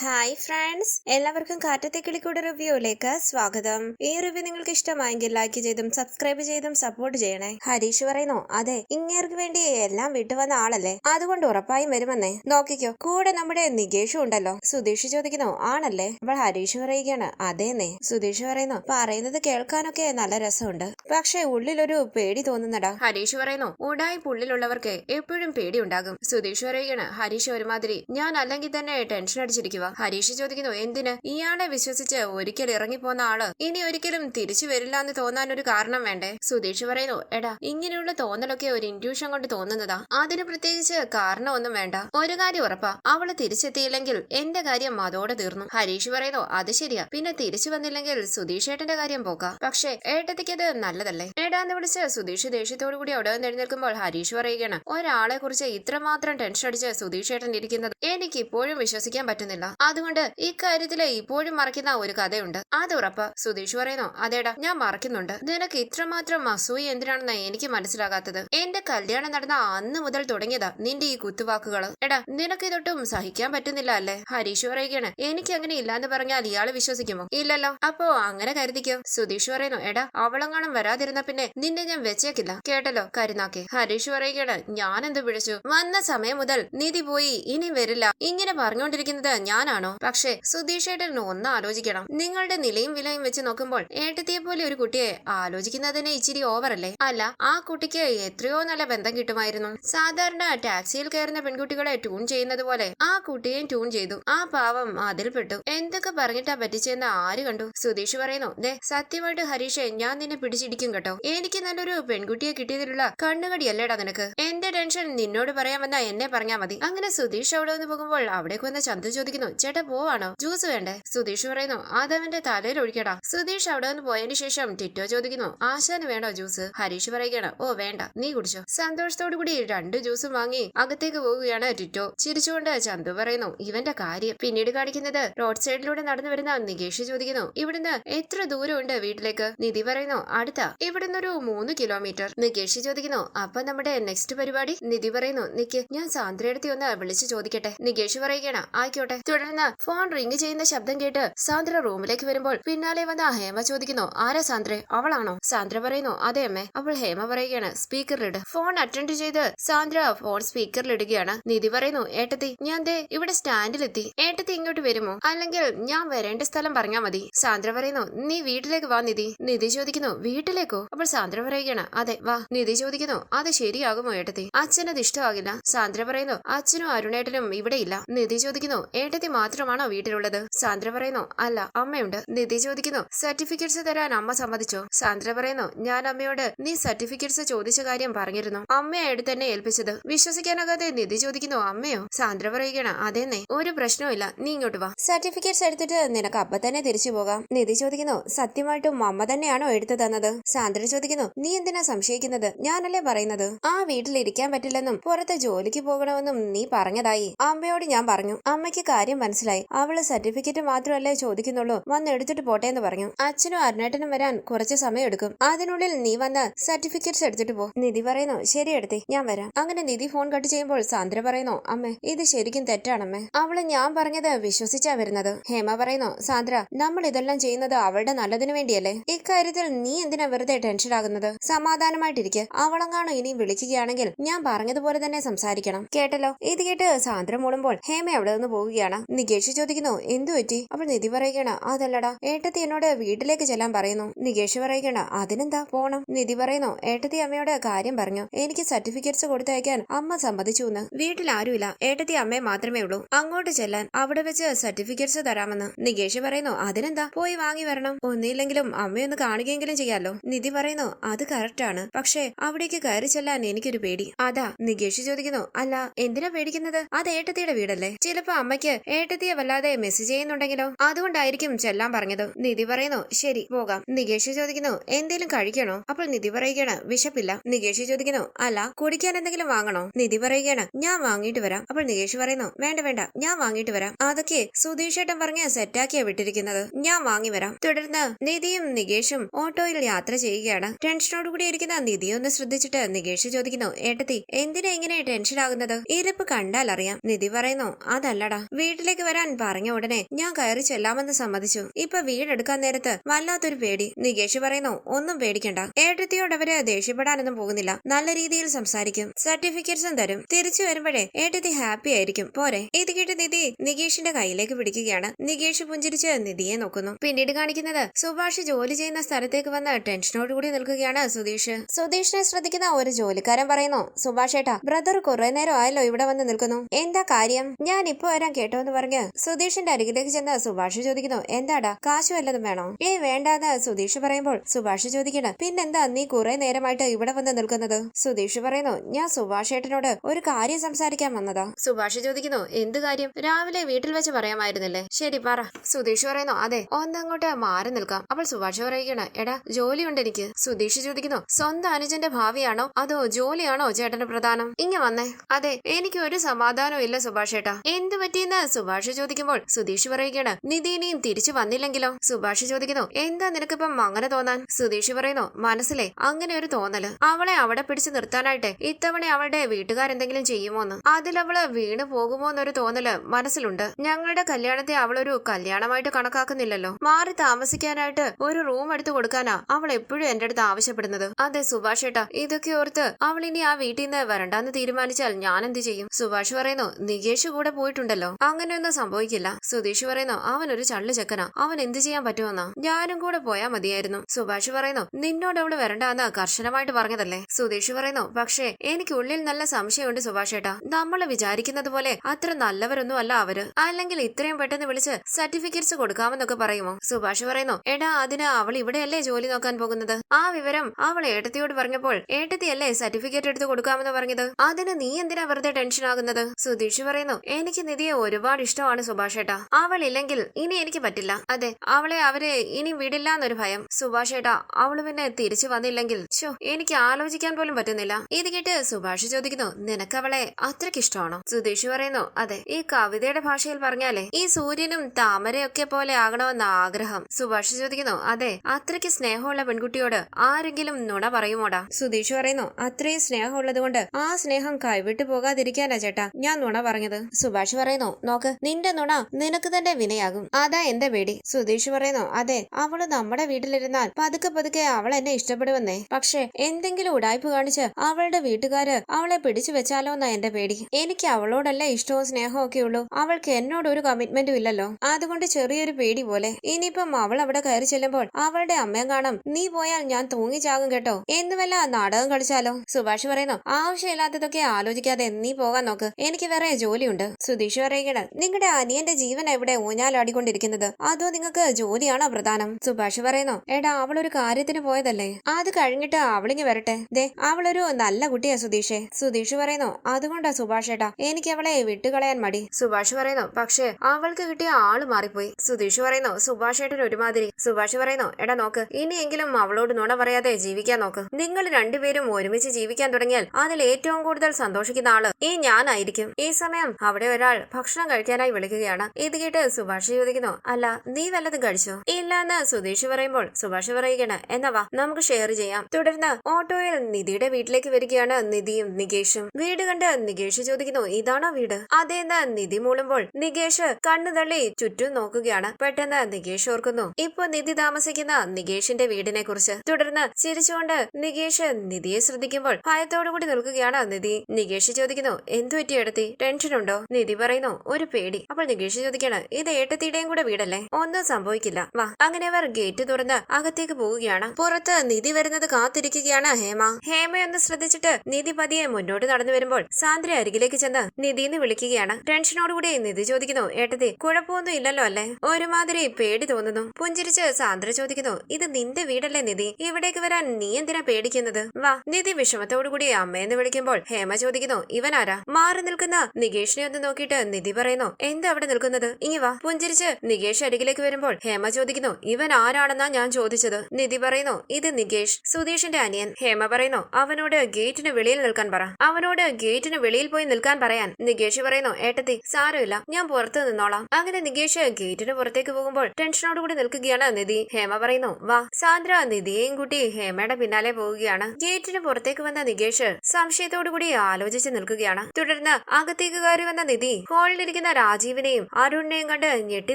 Hi friends എല്ലാവർക്കും കാറ്റത്തെ കിളിക്കൂടെ റിവ്യൂയിലേക്ക് സ്വാഗതം. ഈ റിവ്യൂ നിങ്ങൾക്ക് ഇഷ്ടമായെങ്കിൽ ലൈക്ക് ചെയ്തും സബ്സ്ക്രൈബ് ചെയ്തും സപ്പോർട്ട് ചെയ്യണേ. ഹരീഷ് പറയുന്നു അതെ ഇങ്ങേർക്ക് വേണ്ടി എല്ലാം വിട്ടുവന്ന ആളല്ലേ? അതുകൊണ്ട് ഉറപ്പായും വരുമെന്നേ. നോക്കിക്കോ കൂടെ നമ്മുടെ നികേഷും ഉണ്ടല്ലോ. സുധീഷ് ചോദിക്കുന്നു ആണല്ലേ? അപ്പോൾ ഹരീഷ് പറയുകയാണ് അതേന്നേ. സുധീഷ് പറയുന്നു പറയുന്നത് കേൾക്കാനൊക്കെ നല്ല രസമുണ്ട്. പക്ഷെ ഉള്ളിലൊരു പേടി തോന്നുന്നടാ. ഹരീഷ് പറയുന്നു ഉടായി പുള്ളിലുള്ളവർക്ക് എപ്പോഴും പേടി ഉണ്ടാകും. സുധീഷ് പറയുകയാണ് ഹരീഷ് ഒരുമാതിരി ഞാൻ അല്ലെങ്കിൽ തന്നെ ടെൻഷൻ അടിച്ചിരിക്കുക ഹരീഷ് ചോദിക്കുന്നു എന്തിന്? ഇയാളെ വിശ്വസിച്ച് ഒരിക്കൽ ഇറങ്ങിപ്പോന്ന ആൾ. ഇനി ഒരിക്കലും തിരിച്ചു വരില്ല എന്ന് തോന്നാൻ ഒരു കാരണം വേണ്ടേ? സുധീഷ് പറയുന്നു എടാ ഇങ്ങനെയുള്ള തോന്നലൊക്കെ ഒരു ഇൻഡ്യൂഷൻ കൊണ്ട് തോന്നുന്നതാ. അതിന് പ്രത്യേകിച്ച് കാരണമൊന്നും വേണ്ട. ഒരു കാര്യം ഉറപ്പാ അവൾ തിരിച്ചെത്തിയില്ലെങ്കിൽ എന്റെ കാര്യം അതോടെ തീർന്നു. ഹരീഷ് പറയുന്നു അത് ശരിയാ. പിന്നെ തിരിച്ചു വന്നില്ലെങ്കിൽ സുധീഷ് ഏട്ടന്റെ കാര്യം പോക്കാം. പക്ഷേ ഏട്ടത്തിക്ക് അത് നല്ലതല്ലേ? ഏടാന്ന് വിളിച്ച് സുധീഷ് ദേഷ്യത്തോടു കൂടി അവിടെ നിന്ന് എഴുന്നേൽക്കുമ്പോൾ ഹരീഷ് പറയുകയാണ് ഒരാളെ കുറിച്ച് ഇത്രമാത്രം ടെൻഷൻ അടിച്ച് സുധീഷ് ഏട്ടൻ ഇരിക്കുന്നത് എനിക്ക് ഇപ്പോഴും വിശ്വസിക്കാൻ പറ്റുന്നില്ല. അതുകൊണ്ട് ഇക്കാര്യത്തിൽ ഇപ്പോഴും മറക്കുന്ന ഒരു കഥയുണ്ട്. അത് ഉറപ്പ്. സുധീഷ് പറയുന്നു അതേടാ ഞാൻ മറക്കുന്നുണ്ട് നിനക്ക് ഇത്രമാത്രം അസൂയ എന്തിനാണെന്ന് എനിക്ക് മനസ്സിലാകാത്തത്? എന്റെ കല്യാണം നടന്ന അന്ന് മുതൽ തുടങ്ങിയതാ നിന്റെ ഈ കുത്തുവാക്കുകൾ. എടാ നിനക്ക് ഇതൊട്ടും സഹിക്കാൻ പറ്റുന്നില്ല അല്ലേ? ഹരീഷ് പറയുകയാണ് എനിക്ക് അങ്ങനെ ഇല്ലാന്ന് പറഞ്ഞാൽ ഇയാൾ വിശ്വസിക്കുമോ? ഇല്ലല്ലോ. അപ്പോ അങ്ങനെ കരുതിക്കോ? സുധീഷ് പറയുന്നു എടാ അവളങ്ങാണം വരാതിരുന്ന പിന്നെ നിന്നെ ഞാൻ വെച്ചേക്കില്ല. കേട്ടല്ലോ കരുനാക്കെ. ഹരീഷ് പറയുകയാണ് ഞാൻ എന്ത് പിടിച്ചു വന്ന സമയം മുതൽ നിധി പോയി ഇനി വരില്ല. ഇങ്ങനെ പറഞ്ഞുകൊണ്ടിരിക്കുന്നത് ഞാനാണോ പക്ഷേ സുധീഷ് ഒന്ന് ആലോചിക്കണം നിങ്ങളുടെ നിലയും വിലയും വെച്ച് നോക്കുമ്പോൾ ഏട്ടത്തിയെ പോലെ ഒരു കുട്ടിയെ ആലോചിക്കുന്നതിന് ഇച്ചിരി ഓവറല്ലേ? അല്ല ആ കുട്ടിക്ക് എത്രയോ നല്ല ബന്ധം കിട്ടുമായിരുന്നു. സാധാരണ ടാക്സിയിൽ കയറുന്ന പെൺകുട്ടികളെ ട്യൂൺ ചെയ്യുന്നത് പോലെ ആ കുട്ടിയെയും ട്യൂൺ ചെയ്തു. ആ പാവം അതിൽപ്പെട്ടു. എന്തൊക്കെ പറഞ്ഞിട്ടാ പറ്റിച്ചെന്ന് ആര് കണ്ടു? സുധീഷ് പറയുന്നു ദേ സത്യമായിട്ട് ഹരീഷെ ഞാൻ നിന്നെ പിടിച്ചിടിക്കും കേട്ടോ. എനിക്ക് നല്ലൊരു പെൺകുട്ടിയെ കിട്ടിയതിലുള്ള കണ്ണുകടിയല്ലേടാ നിനക്ക്? എന്റെ ടെൻഷൻ നിന്നോട് പറയാമെന്നാ എന്നെ പറഞ്ഞാ മതി. അങ്ങനെ സുധീഷ് അവിടെ വന്ന് പോകുമ്പോൾ അവിടേക്ക് വന്ന ചന്ദ്ര ചോദിക്കുന്നു ചേട്ടാ പോവാണോ? ജ്യൂസ് വേണ്ടേ? സുധീഷ് പറയുന്നു. ആദവന്റെ തലയിൽ ഒഴിക്കടാ. സുധീഷ് അവിടെ നിന്ന് പോയതിന് ശേഷം ടിറ്റോ ചോദിക്കുന്നു. ആശാന് വേണോ ജ്യൂസ്? ഹരീഷ് പറയുകയാണ്. ഓ വേണ്ട. നീ കുടിച്ചോ. സന്തോഷത്തോടു കൂടി രണ്ട് ജ്യൂസും വാങ്ങി അകത്തേക്ക് പോവുകയാണ് ടിറ്റോ. ചിരിച്ചുകൊണ്ട് ചന്തു പറയുന്നു. ഇവന്റെ കാര്യം. പിന്നീട് കാണിക്കുന്നത് റോഡ് സൈഡിലൂടെ നടന്നു വരുന്ന നികേഷ് ചോദിക്കുന്നു. ഇവിടുന്ന് എത്ര ദൂരമുണ്ട് വീട്ടിലേക്ക്? നിധി പറയുന്നു. അടുത്ത. ഇവിടുന്ന് ഒരു മൂന്ന് കിലോമീറ്റർ. നികേഷ് ചോദിക്കുന്നു. അപ്പൊ നമ്മുടെ നെക്സ്റ്റ് പരിപാടി? നിധി പറയുന്നു. നിക്ക് ഞാൻ സാന്ദ്രയെടുത്തി ഒന്ന് വിളിച്ചു ചോദിക്കട്ടെ. നികേഷ് പറയുകയാണ്. ആയിക്കോട്ടെ. തുടർന്ന് ഫോൺ റിംഗ് ചെയ്യുന്ന ശബ്ദം കേട്ട് സാന്ദ്ര റൂമിലേക്ക് വരുമ്പോൾ പിന്നാലെ വന്ന ഹേമ ചോദിക്കുന്നു ആരാ സാന്ദ്രെ? അവളാണോ? സാന്ദ്ര പറയുന്നു അതെ അമ്മ. അപ്പോൾ ഹേമ പറയുകയാണ് സ്പീക്കറിലിട്. ഫോൺ അറ്റൻഡ് ചെയ്ത് സാന്ദ്ര ഫോൺ സ്പീക്കറിലിടുകയാണ്. നിധി പറയുന്നു ഏട്ടത്തി ഞാൻ ദേ ഇവിടെ സ്റ്റാൻഡിലെത്തി. ഏട്ടത്തി ഇങ്ങോട്ട് വരുമോ? അല്ലെങ്കിൽ ഞാൻ വരേണ്ട സ്ഥലം പറഞ്ഞാ മതി. സാന്ദ്ര പറയുന്നു നീ വീട്ടിലേക്ക് വാ നിധി. നിധി ചോദിക്കുന്നു വീട്ടിലേക്കോ? അപ്പോൾ സാന്ദ്ര പറയുകയാണ് അതെ വാ. നിധി ചോദിക്കുന്നു അത് ശരിയാകുമോ ഏട്ടത്തി? അച്ഛനത് ഇഷ്ടമാകില്ല. സാന്ദ്ര പറയുന്നു അച്ഛനും അരുണേട്ടനും ഇവിടെ ഇല്ല. നിധി ചോദിക്കുന്നു ഏട്ടത്തി മാത്രമാണോ വീട്ടിലുള്ളത്? സാന്ദ്ര പറയുന്നു അല്ല അമ്മയുണ്ട്. നിധി ചോദിക്കുന്നു സർട്ടിഫിക്കറ്റ്സ് തരാൻ അമ്മ സമ്മതിച്ചോ? സാന്ദ്ര പറയുന്നു ഞാൻ അമ്മയോട് നീ സർട്ടിഫിക്കറ്റ്സ് ചോദിച്ച കാര്യം പറഞ്ഞിരുന്നു. അമ്മയായിട്ട് തന്നെ ഏൽപ്പിച്ചത്. വിശ്വസിക്കാനാകാതെ നിധി ചോദിക്കുന്നു അമ്മയോ? സാന്ദ്ര പറയുകയാണ് അതെന്നെ ഒരു പ്രശ്നവുമില്ല നീ ഇങ്ങോട്ട് വാ. സർട്ടിഫിക്കറ്റ്സ് എടുത്തിട്ട് നിനക്ക് അപ്പ തന്നെ തിരിച്ചു പോകാം. നിധി ചോദിക്കുന്നു സത്യമായിട്ടും അമ്മ തന്നെയാണോ എടുത്തു തന്നത്? സാന്ദ്ര ചോദിക്കുന്നു നീ എന്തിനാ സംശയിക്കുന്നത്? ഞാനല്ലേ പറയുന്നത്? ആ വീട്ടിൽ ഇരിക്കാൻ പറ്റില്ലെന്നും പുറത്ത് ജോലിക്ക് പോകണമെന്നും നീ പറഞ്ഞതായി. അമ്മയോട് ഞാൻ പറഞ്ഞു. അമ്മയ്ക്ക് കാര്യം മനസ്സിലായി. അവൾ സർട്ടിഫിക്കറ്റ് മാത്രമല്ലേ ചോദിക്കുന്നുള്ളൂ. വന്ന് എടുത്തിട്ട് പോട്ടെ എന്ന് പറഞ്ഞു. അച്ഛനും അരുണേട്ടനും വരാൻ കുറച്ച് സമയം എടുക്കും അതിനുള്ളിൽ നീ വന്ന് സർട്ടിഫിക്കറ്റ്സ് എടുത്തിട്ട് പോ. നിധി പറയുന്നു ശരി എടുത്തേ ഞാൻ വരാം. അങ്ങനെ നിധി ഫോൺ കട്ട് ചെയ്യുമ്പോൾ സാന്ദ്ര പറയുന്നു അമ്മേ ഇത് ശരിക്കും തെറ്റാണമ്മേ. അവൾ ഞാൻ പറഞ്ഞത് വിശ്വസിച്ചാ വരുന്നത്. ഹേമ പറയുന്നു സാന്ദ്ര നമ്മൾ ഇതെല്ലാം ചെയ്യുന്നത് അവളുടെ നല്ലതിനു വേണ്ടിയല്ലേ? ഇക്കാര്യത്തിൽ നീ എന്തിനാ വെറുതെ ടെൻഷൻ ആകുന്നത്? സമാധാനമായിട്ടിരിക്കെ. അവളെങ്ങാണോ ഇനി വിളിക്കുകയാണെങ്കിൽ ഞാൻ പറഞ്ഞതുപോലെ തന്നെ സംസാരിക്കണം. കേട്ടല്ലോ. ഇത് കേട്ട് സാന്ദ്ര മൂളുമ്പോൾ ഹേമ അവിടെ നിന്ന് പോവുകയാണ്. നികേഷ് ചോദിക്കുന്നു എന്തു പറ്റി? അപ്പോൾ നിധി പറയുകയാണ് അതല്ലടാ ഏട്ടത്തി എന്നോട് വീട്ടിലേക്ക് ചെല്ലാൻ പറയുന്നു. നികേഷ് പറയുകയാണ് അതിനെന്താ പോണം? നിധി പറയുന്നു ഏട്ടത്തി അമ്മയോട് കാര്യം പറഞ്ഞു. എനിക്ക് സർട്ടിഫിക്കറ്റ്സ് കൊടുത്തയക്കാൻ അമ്മ സമ്മതിച്ചു എന്ന്. വീട്ടിൽ ആരുമില്ല ഏട്ടത്തി അമ്മയെ മാത്രമേ ഉള്ളൂ. അങ്ങോട്ട് ചെല്ലാൻ അവിടെ വെച്ച് സർട്ടിഫിക്കറ്റ്സ് തരാമെന്ന്. നികേഷ് പറയുന്നു അതിനെന്താ? പോയി വാങ്ങി വരണം. ഒന്നില്ലെങ്കിലും അമ്മയൊന്ന് കാണുകയെങ്കിലും ചെയ്യാലോ. നിധി പറയുന്നു അത് കറക്റ്റ് ആണ്. പക്ഷേ അവിടേക്ക് കയറി ചെല്ലാൻ എനിക്കൊരു പേടി. അതാ നികേഷ് ചോദിക്കുന്നു അല്ല എന്തിനാ പേടിക്കുന്നത്? അത് ഏട്ടത്തിയുടെ വീടല്ലേ? ചിലപ്പോ അമ്മയ്ക്ക് ഏട്ടത്തിയെ വല്ലാതെ മെസ്സേജ് ചെയ്യുന്നുണ്ടെങ്കിലോ? അതുകൊണ്ടായിരിക്കും ചെല്ലാൻ പറഞ്ഞത്. നിധി പറയുന്നു ശരി പോകാം. നികേഷ് ചോദിക്കുന്നു എന്തേലും കഴിക്കണോ? അപ്പോൾ നിധി പറയുകയാണ് വിശപ്പില്ല. നികേഷ് ചോദിക്കുന്നു അല്ല കുടിക്കാൻ എന്തെങ്കിലും വാങ്ങണോ? നിധി പറയുകയാണ് ഞാൻ വാങ്ങിയിട്ട് വരാം. അപ്പോൾ നികേഷ് പറയുന്നു വേണ്ട വേണ്ട ഞാൻ വാങ്ങിയിട്ട് വരാം. അതൊക്കെ സുധീഷ് ഏട്ടൻ പറഞ്ഞ് സെറ്റാക്കിയാ വിട്ടിരിക്കുന്നത്. ഞാൻ വാങ്ങി വരാം. തുടർന്ന് നിധിയും നികേഷും ഓട്ടോയിൽ യാത്ര ചെയ്യുകയാണ്. ടെൻഷനോട് കൂടി ഇരിക്കുന്ന നിധി ഒന്ന് ശ്രദ്ധിച്ചിട്ട് നികേഷ് ചോദിക്കുന്നു ഏട്ടത്തി എന്തിനാ ഇങ്ങനെ ടെൻഷൻ ആകുന്നത് ഇരിപ്പ് കണ്ടാൽ അറിയാം നിധി പറയുന്നു അതല്ലടാ വീട്ടിൽ വീട്ടിലേക്ക് വരാൻ പറഞ്ഞ ഉടനെ ഞാൻ കയറി ചെല്ലാമെന്ന് സമ്മതിച്ചു. ഇപ്പൊ വീടെടുക്കാൻ നേരത്ത് വല്ലാത്തൊരു പേടി. നികേഷ് പറയുന്നു ഒന്നും പേടിക്കണ്ട. ഏട്ടത്തിയോട് അവർ ദേഷ്യപ്പെടാനൊന്നും പോകുന്നില്ല. നല്ല രീതിയിൽ സംസാരിക്കും. സർട്ടിഫിക്കറ്റ്സും തരും. തിരിച്ചു വരുമ്പോഴേ ഏട്ടത്തി ഹാപ്പി ആയിരിക്കും. പോരെ. ഇത് കേട്ട് നിധി നികേഷിന്റെ കയ്യിലേക്ക് പിടിക്കുകയാണ്. നികേഷ് പുഞ്ചിരിച്ച് നിധിയെ നോക്കുന്നു. പിന്നീട് കാണിക്കുന്നത് സുഭാഷ് ജോലി ചെയ്യുന്ന സ്ഥലത്തേക്ക് വന്ന് ടെൻഷനോടുകൂടി നിൽക്കുകയാണ് സുധീഷ്. സുധീഷിനെ ശ്രദ്ധിക്കുന്ന ഒരു ജോലിക്കാരൻ പറയുന്നു സുഭാഷേട്ടാ ബ്രദർ കുറെ നേരം ആയല്ലോ ഇവിടെ വന്ന് നിൽക്കുന്നു. എന്താ കാര്യം? ഞാൻ ഇപ്പൊ വരാൻ കേട്ടോ പറഞ്ഞ്. സുധീഷിന്റെ അരികിലേക്ക് ചെന്ന് സുഭാഷ് ചോദിക്കുന്നു എന്താടാ? കാശ് വല്ലതും വേണോ? ഏ വേണ്ടാന്ന് സുധീഷ് പറയുമ്പോൾ സുഭാഷ് ചോദിക്കണ പിന്നെന്താ നീ കുറെ നേരമായിട്ട് ഇവിടെ വന്ന് നിൽക്കുന്നത്? സുധീഷ് പറയുന്നു ഞാൻ സുഭാഷ് ഏട്ടനോട് ഒരു കാര്യം സംസാരിക്കാൻ വന്നതാ. സുഭാഷ് ചോദിക്കുന്നു എന്ത് കാര്യം? രാവിലെ വീട്ടിൽ വെച്ച് പറയാമായിരുന്നില്ലേ? ശരി പറ. സുധീഷ് പറയുന്നു അതെ ഒന്നങ്ങോട്ട് മാറി നിൽക്കാം. അപ്പോൾ സുഭാഷ് പറയുകയാണ് എടാ ജോലിയുണ്ട് എനിക്ക്. സുധീഷ് ചോദിക്കുന്നു സ്വന്തം അനുജന്റെ ഭാവിയാണോ? അതോ ജോലിയാണോ ചേട്ടന് പ്രധാനം? ഇങ്ങ വന്നേ. അതെ എനിക്ക് ഒരു സമാധാനവും ഇല്ല സുഭാഷ് ഏട്ടാ. എന്ത് പറ്റിയെന്ന്? സുഭാഷ് ചോദിക്കുമ്പോൾ സുധീഷ് പറയുകയാണ് നിധി ഇനിയും തിരിച്ചു വന്നില്ലെങ്കിലോ? സുഭാഷ് ചോദിക്കുന്നു എന്താ നിനക്കിപ്പം അങ്ങനെ തോന്നാൻ? സുധീഷ് പറയുന്നു മനസ്സിലെ അങ്ങനെ ഒരു തോന്നൽ. അവളെ അവിടെ പിടിച്ചു നിർത്താനായിട്ട് ഇത്തവണ അവളുടെ വീട്ടുകാരെന്തെങ്കിലും ചെയ്യുമോന്ന്? അതിലവൾ വീണു പോകുമോ എന്നൊരു തോന്നൽ മനസ്സിലുണ്ട്. ഞങ്ങളുടെ കല്യാണത്തെ അവളൊരു കല്യാണമായിട്ട് കണക്കാക്കുന്നില്ലല്ലോ. മാറി താമസിക്കാനായിട്ട് ഒരു റൂം എടുത്തു കൊടുക്കാനാ അവൾ എപ്പോഴും എന്റെ അടുത്ത് ആവശ്യപ്പെടുന്നത്. അതെ സുഭാഷ് ഏട്ടാ ഇതൊക്കെ ഓർത്ത് അവൾ ഇനി ആ വീട്ടിൽ നിന്ന് വരണ്ടാന്ന് തീരുമാനിച്ചാൽ ഞാൻ എന്ത് ചെയ്യും? സുഭാഷ് പറയുന്നു നികേഷ് കൂടെ പോയിട്ടുണ്ടല്ലോ. അങ്ങനെയൊന്നും സംഭവിക്കില്ല. സുധീഷ് പറയുന്നു അവൻ ഒരു ചള്ളു ചെക്കനാ. അവൻ എന്ത് ചെയ്യാൻ പറ്റുമെന്നാ? ഞാനും കൂടെ പോയാ മതിയായിരുന്നു. സുഭാഷ് പറയുന്നു നിന്നോട് അവൾ വരണ്ടാന്ന് കർശനമായിട്ട് പറഞ്ഞതല്ലേ? സുധീഷ് പറയുന്നു പക്ഷേ എനിക്ക് ഉള്ളിൽ നല്ല സംശയമുണ്ട് സുഭാഷ് ഏട്ടാ. നമ്മൾ വിചാരിക്കുന്നത് പോലെ അത്ര നല്ലവരൊന്നും അല്ല അവർ. അല്ലെങ്കിൽ ഇത്രയും പെട്ടെന്ന് വിളിച്ച് സർട്ടിഫിക്കറ്റ്സ് കൊടുക്കാമെന്നൊക്കെ പറയുമോ? സുഭാഷ് പറയുന്നു എടാ അതിന് അവൾ ഇവിടെയല്ലേ ജോലി നോക്കാൻ പോകുന്നത്? ആ വിവരം അവൾ ഏട്ടത്തിയോട് പറഞ്ഞപ്പോൾ ഏട്ടത്തിയല്ലേ സർട്ടിഫിക്കറ്റ് എടുത്ത് കൊടുക്കാമെന്ന് പറഞ്ഞത്? അതിന് നീ എന്തിനാ വെറുതെ ടെൻഷൻ ആകുന്നത് സുധീഷ് പറയുന്നു എനിക്ക് നിധിയെ ഒരുപാട് ഇഷ്ടമാണ് സുഭാഷേട്ടാ അവൾ ഇല്ലെങ്കിൽ ഇനി എനിക്ക് പറ്റില്ല. അതെ അവളെ അവരെ ഇനി വിടില്ല എന്നൊരു ഭയം. സുഭാഷേട്ടാ അവൾ പിന്നെ തിരിച്ചു വന്നില്ലെങ്കിൽ ഷോ എനിക്ക് ആലോചിക്കാൻ പോലും പറ്റുന്നില്ല. ഇത് കേട്ട് സുഭാഷ് ചോദിക്കുന്നു നിനക്ക് അവളെ അത്രയ്ക്ക് ഇഷ്ടമാണോ? സുധീഷ് പറയുന്നു അതെ ഈ കവിതയുടെ ഭാഷയിൽ പറഞ്ഞാലേ ഈ സൂര്യനും താമരയൊക്കെ പോലെ ആകണമെന്ന ആഗ്രഹം. സുഭാഷ് ചോദിക്കുന്നു അതെ അത്രയ്ക്ക് സ്നേഹമുള്ള പെൺകുട്ടിയോട് ആരെങ്കിലും നുണ പറയുമോടാ? സുധീഷ് പറയുന്നു അത്രയും സ്നേഹമുള്ളത് കൊണ്ട് ആ സ്നേഹം കൈവിട്ടു പോകാതിരിക്കാനാ ചേട്ടാ ഞാൻ നുണ പറഞ്ഞത്. സുഭാഷ് പറയുന്നു നോക്ക് നിന്റെ നുണ നിനക്ക് തന്നെ വിനയാകും. അതാ എന്റെ പേടി സുധീഷ് പറയുന്നു അതെ അവൾ നമ്മുടെ വീട്ടിലിരുന്നാൽ പതുക്കെ പതുക്കെ അവൾ എന്നെ ഇഷ്ടപ്പെടുമെന്നേ. പക്ഷെ എന്തെങ്കിലും ഉടായ്പ കാണിച്ച് അവളുടെ വീട്ടുകാര് അവളെ പിടിച്ചു വെച്ചാലോ എന്നാ എന്റെ പേടി. എനിക്ക് അവളോടല്ലേ ഇഷ്ടവും സ്നേഹവും ഒക്കെ ഉള്ളൂ. അവൾക്ക് എന്നോട് ഒരു കമ്മിറ്റ്മെന്റും ഇല്ലല്ലോ. അതുകൊണ്ട് ചെറിയൊരു പേടി പോലെ. ഇനിയിപ്പം അവൾ അവിടെ കയറി ചെല്ലുമ്പോൾ അവളുടെ അമ്മയും കാണാം നീ പോയാൽ ഞാൻ തൂങ്ങിച്ചാകും കേട്ടോ. എന്നുവല്ല നാടകം കളിച്ചാലോ? സുഭാഷ് പറയുന്നു ആവശ്യമില്ലാത്തതൊക്കെ ആലോചിക്കാതെ നീ പോകാൻ നോക്ക്. എനിക്ക് വേറെ ജോലിയുണ്ട്. സുധീഷ് പറയുകയാണ് നിങ്ങളുടെ അനിയന്റെ ജീവൻ എവിടെ ഊഞ്ഞാലാടിക്കൊണ്ടിരിക്കുന്നത്? അതോ നിങ്ങൾക്ക് ജോലിയാണോ പ്രധാനം? സുഭാഷ് പറയുന്നു. എടാ ഒരു കാര്യത്തിന് പോയതല്ലേ? അത് കഴിഞ്ഞിട്ട് അവളിങ്ങി വരട്ടെ. ദേ അവളൊരു നല്ല കുട്ടിയാ സുധീഷേ. സുധീഷ് പറയുന്നു. അതുകൊണ്ടാ സുഭാഷ് ഏട്ടാ എനിക്ക് അവളെ വിട്ടുകളയാൻ മടി. സുഭാഷ് പറയുന്നു. പക്ഷേ അവൾക്ക് കിട്ടിയ ആൾ മാറിപ്പോയി. സുധീഷ് പറയുന്നു. സുഭാഷ് ഏട്ടൻ ഒരുമാതിരി. സുഭാഷ് പറയുന്നു. എടാ നോക്ക്. ഇനിയെങ്കിലും അവളോട് നുണ പറയാതെ ജീവിക്കാൻ നോക്ക്. നിങ്ങൾ രണ്ടുപേരും ഒരുമിച്ച് ജീവിക്കാൻ തുടങ്ങിയാൽ അതിൽ ഏറ്റവും കൂടുതൽ സന്തോഷിക്കുന്ന ആൾ ഈ ഞാനായിരിക്കും. ഈ സമയം അവിടെ ഒരാൾ ഭക്ഷണം കഴിക്കാനായി വിളിക്കുകയാണ്. ഇത് കേട്ട് സുഭാഷ് ചോദിക്കുന്നു അല്ല നീ വല്ലതും കഴിച്ചോ? ഇല്ല എന്ന് സുധീഷ് പറയുമ്പോൾ സുഭാഷ് പറയുകയാണ്. എന്നാ വാ നമുക്ക് ഷെയർ ചെയ്യാം. തുടർന്ന് ഓട്ടോയിൽ നിധിയുടെ വീട്ടിലേക്ക് വരികയാണ് നിധിയും നികേഷും. വീട് കണ്ട് നികേഷ് ചോദിക്കുന്നു ഇതാണോ വീട്? അതേന്ന് നിധി മൂളുമ്പോൾ നികേഷ് കണ്ണു തള്ളി ചുറ്റും നോക്കുകയാണ്. പെട്ടെന്ന് നികേഷ് ഓർക്കുന്നു ഇപ്പൊ നിധി താമസിക്കുന്ന നികേഷിന്റെ വീടിനെ കുറിച്ച്. തുടർന്ന് ചിരിച്ചുകൊണ്ട് നികേഷ് നിധിയെ ശ്രദ്ധിക്കുമ്പോൾ ഭയത്തോടു കൂടി നിൽക്കുകയാണ് നിധി. നികേഷ് ചോദിക്കുന്നു എന്തു പറ്റി എടുത്തി? ടെൻഷനുണ്ടോ? നിധി പറയുന്നു ഒരു പേടി. അപ്പോൾ നികേഷ് ചോദിക്കാണ് ഇത് ഏട്ടത്തിയുടെയും കൂടെ വീടല്ലേ? ഒന്നും സംഭവിക്കില്ല. വാ. അങ്ങനെ അവർ ഗേറ്റ് തുറന്ന് അകത്തേക്ക് പോവുകയാണ്. പുറത്ത് നിധി വരുന്നത് കാത്തിരിക്കുകയാണ് ഹേമ. ഹേമയൊന്ന് ശ്രദ്ധിച്ചിട്ട് നിധി പതിയെ മുന്നോട്ട് നടന്നു വരുമ്പോൾ സാന്ദ്ര അരികിലേക്ക് ചെന്ന് നിധിന്ന് വിളിക്കുകയാണ്. ടെൻഷനോടുകൂടി നിധി ചോദിക്കുന്നു ഏട്ടത്തി കുഴപ്പമൊന്നും ഇല്ലല്ലോ അല്ലേ? ഒരുമാതിരി പേടി തോന്നുന്നു. പുഞ്ചിരിച്ച് സാന്ദ്ര ചോദിക്കുന്നു ഇത് നിന്റെ വീടല്ലേ നിധി? ഇവിടേക്ക് വരാൻ നീ എന്തിനാ പേടിക്കുന്നത്? വാ. നിധി വിഷമത്തോടുകൂടി അമ്മയെന്ന് വിളിക്കുമ്പോൾ ഹേമ ചോദിക്കുന്നു ഇവനാരാ? മാറി നിൽക്കുന്ന നികേഷിനെ ഒന്ന് നോക്കിയിട്ട് നിധി പറയുന്നു എന്താ അവിടെ നിൽക്കുന്നത്? ഇനി വാ. പുഞ്ചിരിച്ച് നികേഷ് അരികിലേക്ക് വരുമ്പോൾ ഹേമ ചോദിക്കുന്നു ഇവൻ ആരാണെന്നാ ഞാൻ ചോദിച്ചത്? നിധി പറയുന്നു ഇത് നികേഷ്. സുധീഷിന്റെ അനിയൻ. ഹേമ പറയുന്നു അവനോട് ഗേറ്റിന് വെളിയിൽ നിൽക്കാൻ പറ. അവനോട് ഗേറ്റിന് വെളിയിൽ പോയി നിൽക്കാൻ പറയാൻ നികേഷ് പറയുന്നു ഏട്ടത്തി സാരമില്ല ഞാൻ പുറത്ത് നിന്നോളാം. അങ്ങനെ നികേഷ് ഗേറ്റിന് പുറത്തേക്ക് പോകുമ്പോൾ ടെൻഷനോടുകൂടി നിൽക്കുകയാണ് നിധി. ഹേമ പറയുന്നു വാ. സാന്ദ്ര നിധിയെയും കൂട്ടി ഹേമയുടെ പിന്നാലെ പോവുകയാണ്. ഗേറ്റിന് പുറത്തേക്ക് വന്ന നികേഷ് സംശയത്തോടുകൂടി ആലോചിച്ച് നിൽക്കുകയാണ്. തുടർന്ന് അകത്തേക്ക് കയറി വന്ന നിധി ഹാളിലിരിക്കുന്ന രാജീവിനെയും അരുണിനെയും കണ്ട് ഞെട്ടി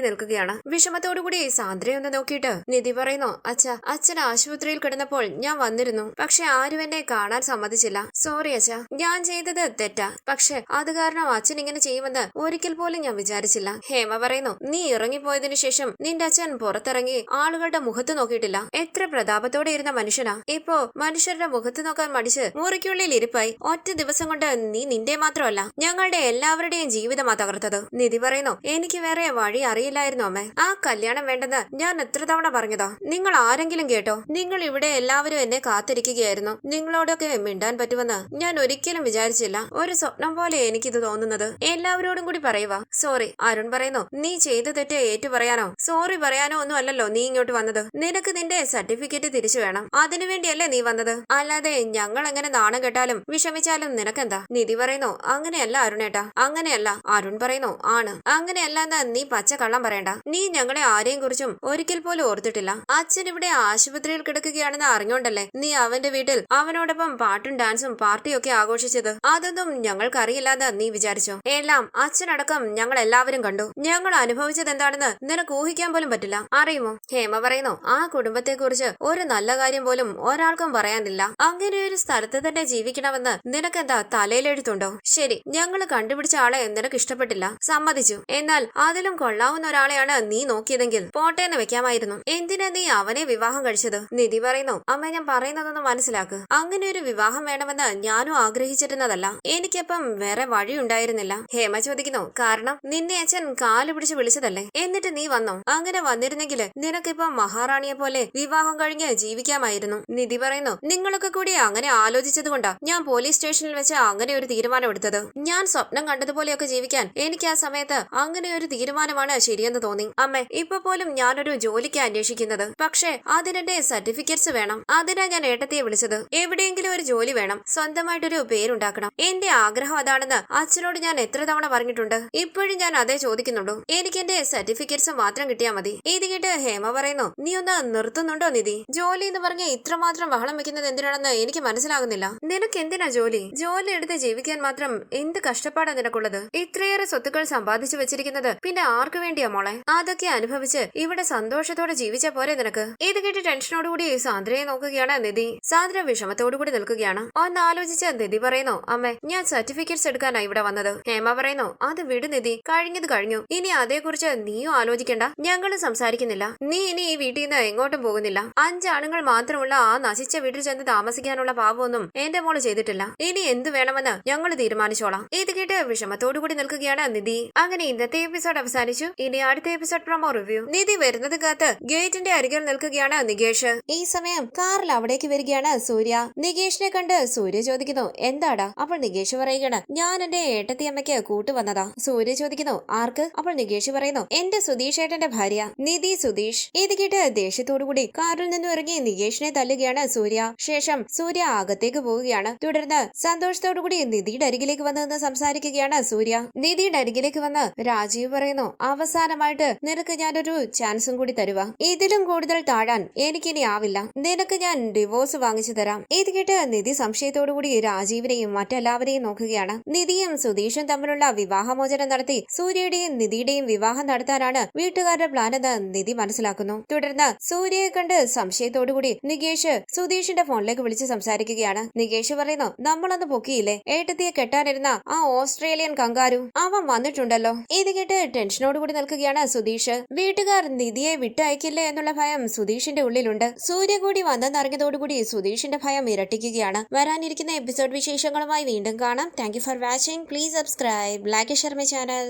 നിൽക്കുകയാണ്. വിഷമത്തോടുകൂടി സാന്ദ്രയൊന്ന് നോക്കിയിട്ട് നിധി പറയുന്നു അച്ഛ അച്ഛൻ ആശുപത്രിയിൽ കിടന്നപ്പോൾ ഞാൻ വന്നിരുന്നു. പക്ഷെ ആരും എന്നെ കാണാൻ സമ്മതിച്ചില്ല. സോറി അച്ഛ ഞാൻ ചെയ്തത് തെറ്റാ. പക്ഷെ അത് കാരണം അച്ഛൻ ഇങ്ങനെ ചെയ്യുമെന്ന് ഒരിക്കൽ പോലും ഞാൻ വിചാരിച്ചില്ല. ഹേമ പറയുന്നു നീ ഇറങ്ങിപ്പോയതിനു ശേഷം നിന്റെ അച്ഛൻ പുറത്തിറങ്ങി ആളുകളുടെ മുഖത്ത് നോക്കിയിട്ടില്ല. എത്ര പ്രതാപത്തോടെ ഇരുന്ന മനുഷ്യനാ. ഇപ്പോ മനുഷ്യരുടെ മുഖത്ത് നോക്കാൻ മടിച്ച് മുറിക്കുള്ളിൽ ഇരിപ്പായി. ഒറ്റ ദിവസം കൊണ്ട് നീ നിന്റെ മാത്രമല്ല ഞങ്ങളുടെ എല്ലാവരുടെയും ജീവിതമാ തകർത്തത്. നിധി പറയുന്നു. എനിക്ക് വേറെ വഴി അറിയില്ലായിരുന്നു അമ്മേ. ആ കല്യാണം വേണ്ടെന്ന് ഞാൻ എത്ര തവണ പറഞ്ഞതാ? നിങ്ങൾ ആരെങ്കിലും കേട്ടോ? നിങ്ങൾ ഇവിടെ എല്ലാവരും എന്നെ കാത്തിരിക്കുകയായിരുന്നു. നിങ്ങളോടൊക്കെ മിണ്ടാൻ പറ്റുമെന്ന് ഞാൻ ഒരിക്കലും വിചാരിച്ചില്ല. ഒരു സ്വപ്നം പോലെ എനിക്കിത് തോന്നുന്നത്. എല്ലാവരോടും കൂടി പറയുക സോറി അരുൺ പറയുന്നു. നീ ചെയ്ത തെറ്റ് ഏറ്റു പറയാനോ? സോറി പറയാനോ ഒന്നും അല്ലല്ലോ നീ ഇങ്ങോട്ട് വന്നത്. നിനക്ക് നിന്റെ സർട്ടിഫിക്കറ്റ് തിരിച്ചു വേണം. അതിനുവേണ്ടിയല്ലേ നീ വന്നത്. അല്ലാതെ ഞങ്ങൾ എങ്ങനെ നാണം കെട്ടാലും വിഷമിച്ചാലും നിനക്കെന്താ? നിധി പറയുന്നു. അങ്ങനെയല്ല അരുണേട്ടാ. അങ്ങനെയല്ല. അരുൺ പറയുന്നു. ആണ്? അങ്ങനെയല്ലാന്ന് നീ പച്ച കള്ളം പറയണ്ട. നീ ഞങ്ങളെ ആരെയും കുറിച്ചും ഒരിക്കൽ പോലും ഓർത്തിട്ടില്ല. അച്ഛൻ ഇവിടെ ആശുപത്രിയിൽ കിടക്കുകയാണെന്ന് അറിഞ്ഞോണ്ടല്ലേ നീ അവന്റെ വീട്ടിൽ അവനോടൊപ്പം പാട്ടും ഡാൻസും പാർട്ടിയും ഒക്കെ ആഘോഷിച്ചത്? അതൊന്നും ഞങ്ങൾക്കറിയില്ലാന്ന് നീ വിചാരിച്ചോ? എല്ലാം അച്ഛനടക്കം ഞങ്ങൾ എല്ലാവരും കണ്ടു. ഞങ്ങൾ അനുഭവിച്ചത് എന്താണെന്ന് നിനക്ക് ഊഹിക്കാൻ പോലും പറ്റില്ല. അറിയുമോ? ഹേമ പറയുന്നു ആ കുടുംബത്തെ കുറിച്ച് ഒരു നല്ല കാര്യം പോലും ഒരാൾക്കും പറയാനില്ല. അങ്ങനെ ഒരു സ്ഥലത്ത് തന്നെ ജീവിക്കണമെന്ന് നിനക്കെന്താ തലയിലെഴുത്തുണ്ടോ? ശരി ഞങ്ങൾ കണ്ടുപിടിച്ച ആളെ നിനക്ക് ഇഷ്ടപ്പെട്ടില്ല. സമ്മതിച്ചു. എന്നാൽ അതിലും കൊള്ളാവുന്ന ഒരാളെയാണ് നീ നോക്കിയതെങ്കിൽ പോട്ടേന്ന് വെക്കാമായിരുന്നു. എന്തിനാ നീ അവനെ വിവാഹം കഴിച്ചത്? നിധി പറയുന്നു. അമ്മ ഞാൻ പറയുന്നതൊന്ന് മനസ്സിലാക്ക്. അങ്ങനെ ഒരു വിവാഹം വേണമെന്ന് ഞാനും ആഗ്രഹിച്ചിരുന്നതല്ല. എനിക്കപ്പം വേറെ വഴിയുണ്ടായിരുന്നില്ല ഹേമ ചോദിക്കുന്നു. കാരണം നിന്നെ അച്ഛൻ കാൽ പിടിച്ച് വിളിച്ചതല്ലേ? എന്നിട്ട് നീ വന്നോ? അങ്ങനെ വന്നിരുന്നെങ്കിൽ നിനക്കിപ്പം മഹാറാണിയെ പോലെ വിവാഹം കഴിഞ്ഞ് ജീവിക്കാമായിരുന്നു. നിധി പറയുന്നു. നിങ്ങളൊക്കെ കൂടി അങ്ങനെ ആലോചിച്ചത് കൊണ്ടാ ഞാൻ പോലീസ് സ്റ്റേഷനിൽ വെച്ച് അങ്ങനെ ഒരു തീരുമാനം എടുത്തത് ഞാൻ സ്വപ്നം കണ്ടതുപോലെയൊക്കെ ജീവിക്കാൻ എനിക്ക് ആ സമയത്ത് അങ്ങനെ ഒരു തീരുമാനമാണ് ശരിയെന്ന് തോന്നി. അമ്മ ഇപ്പൊ പോലും ഞാനൊരു ജോലിക്ക് അന്വേഷിക്കുന്നത്. പക്ഷേ അതിനെന്റെ സർട്ടിഫിക്കറ്റ്സ് വേണം. അതിനാ ഞാൻ ഏട്ടത്തിയെ വിളിച്ചത്. എവിടെയെങ്കിലും ഒരു ജോലി വേണം. സ്വന്തമായിട്ടൊരു പേരുണ്ടാക്കണം. എന്റെ ആഗ്രഹം അതാണെന്ന് അച്ഛനോട് ഞാൻ എത്ര തവണ പറഞ്ഞിട്ടുണ്ട്. ഇപ്പോഴും ഞാൻ അതേ ചോദിക്കുന്നുള്ളൂ. എനിക്ക് എന്റെ സർട്ടിഫിക്കറ്റ്സ് മാത്രം കിട്ടിയാൽ മതി. ഇത് കേട്ട് ഹേമ പറയുന്നു നീ ഒന്ന് നിർത്തുന്നുണ്ടോ നിധി? ജോലി എന്ന് പറഞ്ഞ ഇത്രമാത്രം ബഹളം വെക്കുന്നത് എന്തിനാണെന്ന് എനിക്ക് മനസ്സിലാകുന്നില്ല. നിനക്ക് എന്തിനാ ജോലി? ജോലി എടുത്ത് ജീവിക്കാൻ മാത്രം എന്ത് കഷ്ടപ്പാടാ നിനക്കുള്ളത്? ഇത്രയേറെ സ്വത്തുക്കൾ സമ്പാദിച്ചു വെച്ചിരിക്കുന്നത്. പിന്നെ ആർക്കു വേണ്ടിയാ മോളെ? അതൊക്കെ അനുഭവിച്ച് ഇവിടെ സന്തോഷത്തോടെ ജീവിച്ച പോരെ നിനക്ക്? ഇത് കേട്ട് ടെൻഷനോടുകൂടി സാന്ദ്രയെ നോക്കുകയാണ് നിധി. സാന്ദ്ര വിഷമത്തോടുകൂടി നിൽക്കുകയാണ്. ഒന്ന് ആലോചിച്ച് നിധി പറയുന്നു അമ്മേ ഞാൻ സർട്ടിഫിക്കറ്റ്സ് എടുക്കാനാ ഇവിടെ വന്നത്. ഹേമ പറയുന്നു അത് വിട് നിധി കഴിഞ്ഞത് കഴിഞ്ഞു. ഇനി അതേക്കുറിച്ച് നീയും ആലോചിക്കണ്ട. ഞങ്ങളും സംസാരിക്കുന്നില്ല. നീ ഇനി ഈ വീട്ടിൽ നിന്ന് എങ്ങോട്ടും പോകുന്നില്ല. അഞ്ചാണുങ്ങൾ മാത്രമുള്ള ആ നശിച്ച വീട്ടിൽ ചെന്ന് താമസിക്കാനുള്ള പാപമൊന്നും എന്റെ മോൾ ചെയ്തിട്ടില്ല. ഇനി എന്ത് വേണമെന്ന് ഞങ്ങൾ തീരുമാനിച്ചോളാം. ഇത് കേട്ട് വിഷമത്തോടുകൂടി നിൽക്കുകയാണ് നിധി. അങ്ങനെ ഇന്നത്തെ എപ്പിസോഡ് അവസാനിച്ചു. ഇനി അടുത്ത എപ്പിസോഡ് പ്രൊമോ റിവ്യൂ നിധി വരുന്നത് കാത്ത് ഗേറ്റിന്റെ അരികിൽ നിൽക്കുകയാണ് നികേഷ്. ഈ സമയം കാറിൽ അവിടേക്ക് വരികയാണ് സൂര്യ. നികേഷിനെ കണ്ട് സൂര്യ ചോദിക്കുന്നു എന്താടാ? അപ്പോൾ നികേഷ് പറയുകയാണ് ഞാൻ എന്റെ ഏട്ടത്തി അമ്മയ്ക്ക് കൂട്ടുവന്നതാ സൂര്യ ചോദിക്കുന്നു ആർക്ക്? അപ്പോൾ നികേഷ് പറയുന്നു എന്റെ സുധീഷ് ഏട്ടന്റെ ഭാര്യ. നിധി സുധീഷ്. ഇത് കേട്ട് ദേഷ്യത്തോടുകൂടി കാറിൽ നിന്നും ഇറങ്ങി നികേഷിനെ തല്ലുകയാണ് സൂര്യ. ശേഷം സൂര്യ അകത്തേക്ക് പോവുകയാണ്. തുടർന്ന് സന്തോഷത്തോടുകൂടി നിധിയുടെ അരികിലേക്ക് വന്ന് സംസാരിക്കുകയാണ് സൂര്യ. നിധിയുടെ അരികിലേക്ക് വന്ന് രാജീവ് പറയുന്നു അവസാനമായിട്ട് നിനക്ക് ഞാനൊരു ചാൻസും കൂടി തരുക ഇതിലും കൂടുതൽ താഴാൻ എനിക്കിനി ആവില്ല. നിനക്ക് ഞാൻ ഡിവോഴ്സ് വാങ്ങിച്ചു തരാം. ഇത് കേട്ട് നിധി സംശയത്തോടുകൂടി രാജീവിനെയും മറ്റെല്ലാവരെയും നോക്കുകയാണ്. നിധിയും സുധീഷും തമ്മിലുള്ള വിവാഹമോചനം നടത്തി സൂര്യയുടെയും നിധിയുടെയും വിവാഹം നടത്താനാണ് വീട്ടുകാരുടെ പ്ലാൻ എന്ന് നിധി മനസ്സിലാക്കുന്നു. തുടർന്ന് സൂര്യയെ കണ്ട് സംശയത്തോടുകൂടി നികേഷ് സുധീഷിന്റെ ഫോണിലേക്ക് വിളിച്ച് സംസാരിക്കുകയാണ്. നികേഷ് പറയുന്നു നമ്മളന്ന് പൊക്കിയില്ലേ? ഏട്ടത്തിയെ കെട്ടാനിരുന്ന ആ ഓസ്ട്രേലിയൻ കങ്കാരു. അവൻ വന്നിട്ടുണ്ടല്ലോ ഇത് കേട്ട് ടെൻഷനോടുകൂടി നിൽക്കുകയാണ് സുധീഷ്. വീട്ടുകാർ നിധിയെ വിട്ടയക്കില്ല എന്നുള്ള ഭയം സുധീഷിന്റെ ഉള്ളിലുണ്ട്. സൂര്യ കൂടി വന്നെന്നറിഞ്ഞതോടുകൂടി സുധീഷിന്റെ ഭയം ഇരട്ടിക്കുകയാണ്. വരാനിരിക്കുന്ന എപ്പിസോഡ് വിശേഷങ്ങളുമായി വീണ്ടും കാണാം. Thank for watching please subscribe like share my channel